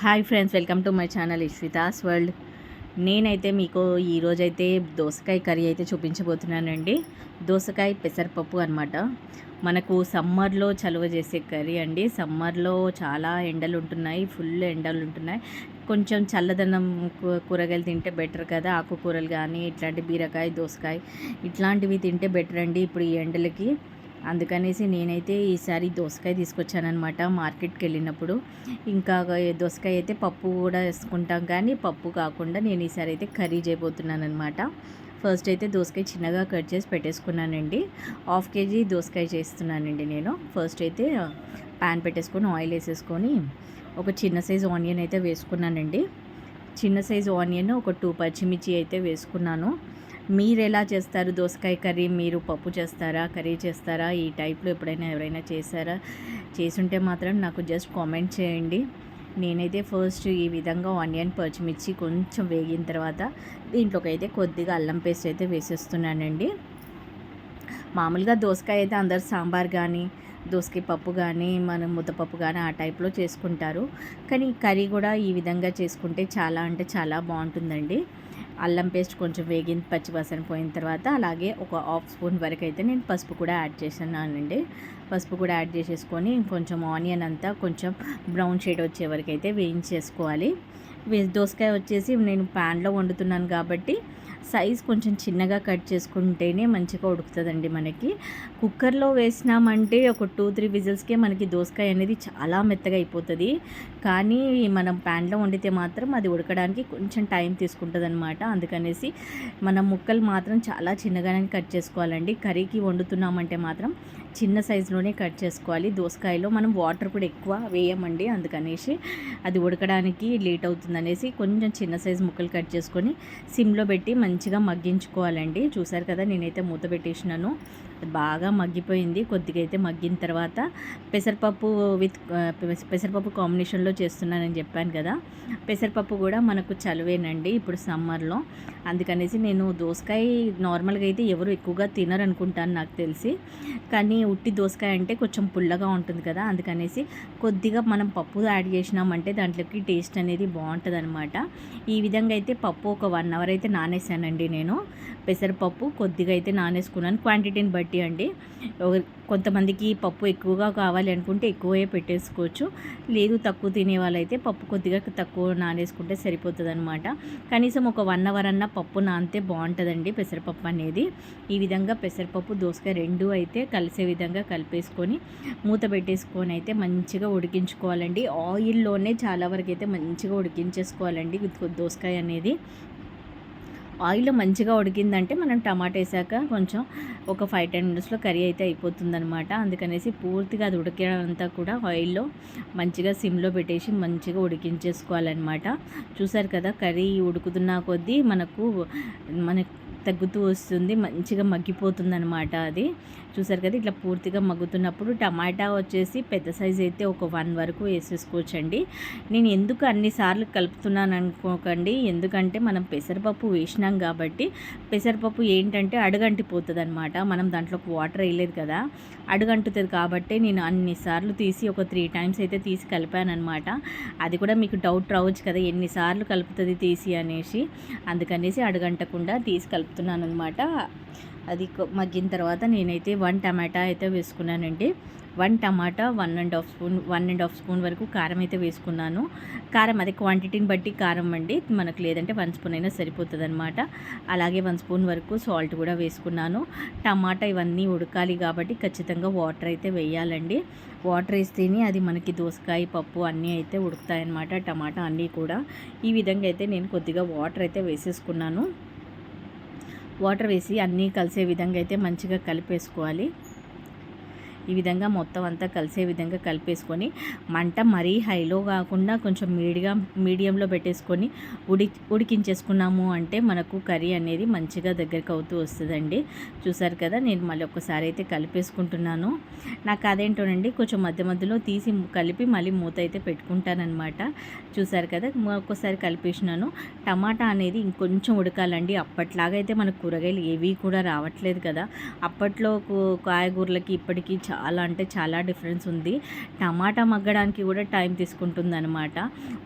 Hi friends welcome to my channel Ishvita's world. నేనైతే మీకు ఈరోజైతే దోసకాయ కర్రీ అయితే చూపించబోతున్నానండి. దోసకాయ పెసరపప్పు అనమాట మనకు సమ్మర్లో చలువ చేసే కర్రీ అండి. సమ్మర్లో చాలా ఎండలు ఉంటున్నాయి ఫుల్ ఎండలు ఉంటున్నాయి కొంచెం చల్లదనం కూరగాయలు తింటే బెటర్ కదా. ఆకుకూరలు కానీ ఇట్లాంటి బీరకాయ దోసకాయ ఇట్లాంటివి తింటే బెటర్ అండి ఇప్పుడు ఈ ఎండలకి. అందుకనేసి నేనైతే ఈసారి దోసకాయ తీసుకొచ్చానమాట మార్కెట్కి వెళ్ళినప్పుడు ఇంకా దోసకాయ అయితే పప్పు కూడా వేసుకుంటాం కానీ పప్పు కాకుండా నేను ఈసారి అయితే కర్రీ చేయబోతున్నాను అనమాట ఫస్ట్ అయితే దోసకాయ చిన్నగా కట్ చేసి పెట్టేసుకున్నానండి. హాఫ్ కేజీ దోసకాయ చేస్తున్నానండి నేను. ఫస్ట్ అయితే ప్యాన్ పెట్టేసుకొని ఆయిల్ వేసేసుకొని ఒక చిన్న సైజు ఆనియన్ అయితే వేసుకున్నానండి. చిన్న సైజు ఆనియన్ ఒక టూ పచ్చిమిర్చి అయితే వేసుకున్నాను. మీరు ఎలా చేస్తారు? దోసకాయ కర్రీ మీరు పప్పు చేస్తారా? కర్రీ చేస్తారా? ఈ టైప్లో ఎప్పుడైనా ఎవరైనా చేశారా? చేసుంటే మాత్రం నాకు జస్ట్ కామెంట్ చేయండి. నేనైతే ఫస్ట్ ఈ విధంగా ఆనియన్ పచ్చిమిర్చి కొంచెం వేగిన తర్వాత దీంట్లోకి అయితే కొద్దిగా అల్లం పేస్ట్ అయితే వేసేస్తున్నానండి. మామూలుగా దోసకాయ అయితే అందరు సాంబార్ కానీ దోసకాయ పప్పు కానీ మనం ముద్దపప్పు కానీ ఆ టైప్లో చేసుకుంటారు. కానీ కర్రీ కూడా ఈ విధంగా చేసుకుంటే చాలా అంటే చాలా బాగుంటుందండి. అల్లం పేస్ట్ కొంచెం వేగిన పచ్చివాసన పోయిన తర్వాత అలాగే ఒక హాఫ్ స్పూన్ వరకు అయితే నేను పసుపు కూడా యాడ్ చేస్తున్నానండి. పసుపు కూడా యాడ్ చేసేసుకొని కొంచెం ఆనియన్ అంతా కొంచెం బ్రౌన్ షేడ్ వచ్చే వరకు అయితే వేయించేసుకోవాలి దోసకాయ వచ్చేసి నేను ప్యాన్లో వండుతున్నాను కాబట్టి సైజ్ కొంచెం చిన్నగా కట్ చేసుకుంటేనే మంచిగా ఉడుకుతుందండి మనకి. కుక్కర్లో వేసినామంటే ఒక టూ త్రీ విజిల్స్కే మనకి దోసకాయ అనేది చాలా మెత్తగా అయిపోతుంది. కానీ మనం ప్యాన్లో వండితే మాత్రం అది ఉడకడానికి కొంచెం టైం తీసుకుంటుంది అనమాట అందుకనేసి మనం ముక్కలు మాత్రం చాలా చిన్నగానే కట్ చేసుకోవాలండి. కర్రీకి వండుతున్నామంటే మాత్రం చిన్న సైజులోనే కట్ చేసుకోవాలి. దోసకాయలో మనం వాటర్ కూడా ఎక్కువ వేయమండి అందుకనేసి. అది ఉడకడానికి లేట్ అవుతుందనేసి కొంచెం చిన్న సైజు ముక్కలు కట్ చేసుకొని సిమ్లో పెట్టి మంచిగా మగ్గించుకోవాలండి. చూసారు కదా నేనైతే మూత పెట్టేసినాను. బాగా మగ్గిపోయింది. కొద్దిగా అయితే మగ్గిన తర్వాత పెసరపప్పు విత్ పెసరపప్పు కాంబినేషన్లో చేస్తున్నానని చెప్పాను కదా. పెసరపప్పు కూడా మనకు చలువేనండి ఇప్పుడు సమ్మర్లో. అందుకనేసి నేను దోసకాయ నార్మల్గా అయితే ఎవరు ఎక్కువగా తినరు అనుకుంటాను నాకు తెలిసి. కానీ ఉట్టి దోసకాయ అంటే కొంచెం పుల్లగా ఉంటుంది కదా. అందుకనేసి కొద్దిగా మనం పప్పు యాడ్ చేసినామంటే దాంట్లోకి టేస్ట్ అనేది బాగుంటుంది అనమాట ఈ విధంగా అయితే పప్పు ఒక వన్ అవర్ అయితే నానేసానండి నేను. పెసరపప్పు కొద్దిగా అయితే నానేసుకున్నాను. క్వాంటిటీని బట్టి అండి. కొంతమందికి పప్పు ఎక్కువగా కావాలి అనుకుంటే ఎక్కువే పెట్టేసుకోవచ్చు. లేదు తక్కువ తినే వాళ్ళైతే పప్పు కొద్దిగా తక్కువ నానేసుకుంటే సరిపోతుంది అనమాట కనీసం ఒక వన్ అవర్ అన్న పప్పు నానితే బాగుంటుందండి పెసరపప్పు అనేది. ఈ విధంగా పెసరపప్పు దోసకాయ రెండు అయితే కలిసే విధంగా కలిపేసుకొని మూత పెట్టేసుకొని అయితే మంచిగా ఉడికించుకోవాలండి. ఆయిల్లోనే చాలా వరకు అయితే మంచిగా ఉడికించేసుకోవాలండి. దోసకాయ అనేది ఆయిల్ మంచిగా ఉడికిందంటే మనం టమాటా వేసాక కొంచెం ఒక ఫైవ్ టెన్ మినిట్స్లో కర్రీ అయితే అయిపోతుందనమాట అందుకనేసి పూర్తిగా అది ఉడికినంతా కూడా ఆయిల్లో మంచిగా సిమ్లో పెట్టేసి మంచిగా ఉడికించేసుకోవాలన్నమాట. చూసారు కదా కర్రీ ఉడుకుతున్న కొద్దీ మనకు మన తగ్గుతూ వస్తుంది మంచిగా మగ్గిపోతుంది అనమాట అది. చూసారు కదా ఇట్లా పూర్తిగా మగ్గుతున్నప్పుడు టమాటా వచ్చేసి పెద్ద సైజ్ అయితే ఒక వన్ వరకు వేసేసుకోవచ్చండి. నేను ఎందుకు అన్నిసార్లు కలుపుతున్నాను అనుకోకండి. ఎందుకంటే మనం పెసరపప్పు వేసినాం కాబట్టి పెసరపప్పు ఏంటంటే అడుగంటిపోతుంది అనమాట మనం దాంట్లోకి వాటర్ వేయలేదు కదా అడుగంటుతుంది కాబట్టి నేను అన్నిసార్లు తీసి ఒక త్రీ టైమ్స్ అయితే తీసి కలిపాను అనమాట అది కూడా మీకు డౌట్ రావచ్చు కదా ఎన్నిసార్లు కలుపుతుంది తీసి అనేసి. అందుకనేసి అడుగంటకుండా తీసి చెప్తున్నాను అనమాట అది మగ్గిన తర్వాత నేనైతే వన్ టమాటా అయితే వేసుకున్నానండి. One tomato one and half spoon one and half spoon వరకు కారం అయితే వేసుకున్నాను. కారం అదే క్వాంటిటీని బట్టి కారం అండి. మనకు లేదంటే వన్ స్పూన్ అయినా సరిపోతుంది అనమాట అలాగే వన్ స్పూన్ వరకు సాల్ట్ కూడా వేసుకున్నాను. టమాటా ఇవన్నీ ఉడకాలి కాబట్టి ఖచ్చితంగా వాటర్ అయితే వేయాలండి. వాటర్ వేస్తేనే అది మనకి దోసకాయ పప్పు అన్నీ అయితే ఉడుకుతాయన్నమాట టమాటా అన్నీ కూడా. ఈ విధంగా అయితే నేను కొద్దిగా వాటర్ అయితే వేసేసుకున్నాను. వాటర్ వేసి అన్నీ కలిసే విధంగా అయితే మంచిగా కలిపేసుకోవాలి. ఈ విధంగా మొత్తం అంతా కలిసే విధంగా కలిపేసుకొని మంట మరీ హైలో కాకుండా కొంచెం మీడిగా మీడియంలో పెట్టేసుకొని ఉడి ఉడికించేసుకున్నాము అంటే మనకు కర్రీ అనేది మంచిగా దగ్గరికి అవుతూ వస్తుందండి. చూసారు కదా నేను మళ్ళీ ఒక్కసారి అయితే కలిపేసుకుంటున్నాను. నాకు అదేంటోనండి కొంచెం మధ్య మధ్యలో తీసి కలిపి మళ్ళీ మూత అయితే పెట్టుకుంటానమాట చూసారు కదా ఒక్కసారి కలిపేసినాను. టమాటా అనేది ఇంకొంచెం ఉడకాలండి. అప్పట్లాగైతే మనకు కూరగాయలు ఏవి కూడా రావట్లేదు కదా. అప్పట్లో కాయగూరలకి ఇప్పటికీ చాలా అంటే చాలా డిఫరెన్స్ ఉంది. టమాటా మగ్గడానికి కూడా టైం తీసుకుంటుంది అనమాట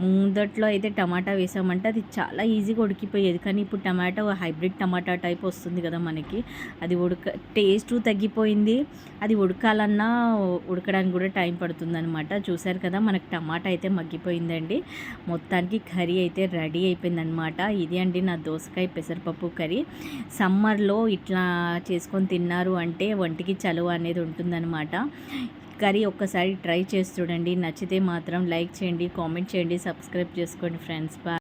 ముందట్లో అయితే టమాటా వేసామంటే అది చాలా ఈజీగా ఉడికిపోయేది. కానీ ఇప్పుడు టమాటా హైబ్రిడ్ టమాటా టైప్ వస్తుంది కదా మనకి. అది ఉడక టేస్ట్ తగ్గిపోయింది. అది ఉడకాలన్నా ఉడకడానికి కూడా టైం పడుతుంది అనమాట చూసారు కదా మనకు టమాటా అయితే మగ్గిపోయిందండి. మొత్తానికి కర్రీ అయితే రెడీ అయిపోయిందనమాట ఇది అండి నా దోసకాయ పెసరపప్పు కర్రీ. సమ్మర్లో ఇట్లా చేసుకొని తిన్నారు అంటే ఒంటికి చలువ అనేది ఉంటుందన్నమాట. కర్రీ ఒక్కసారి ట్రై చేసి చూడండి. నచ్చితే మాత్రం లైక్ చేయండి కామెంట్ చేయండి సబ్స్క్రైబ్ చేసుకోండి ఫ్రెండ్స్. బాయ్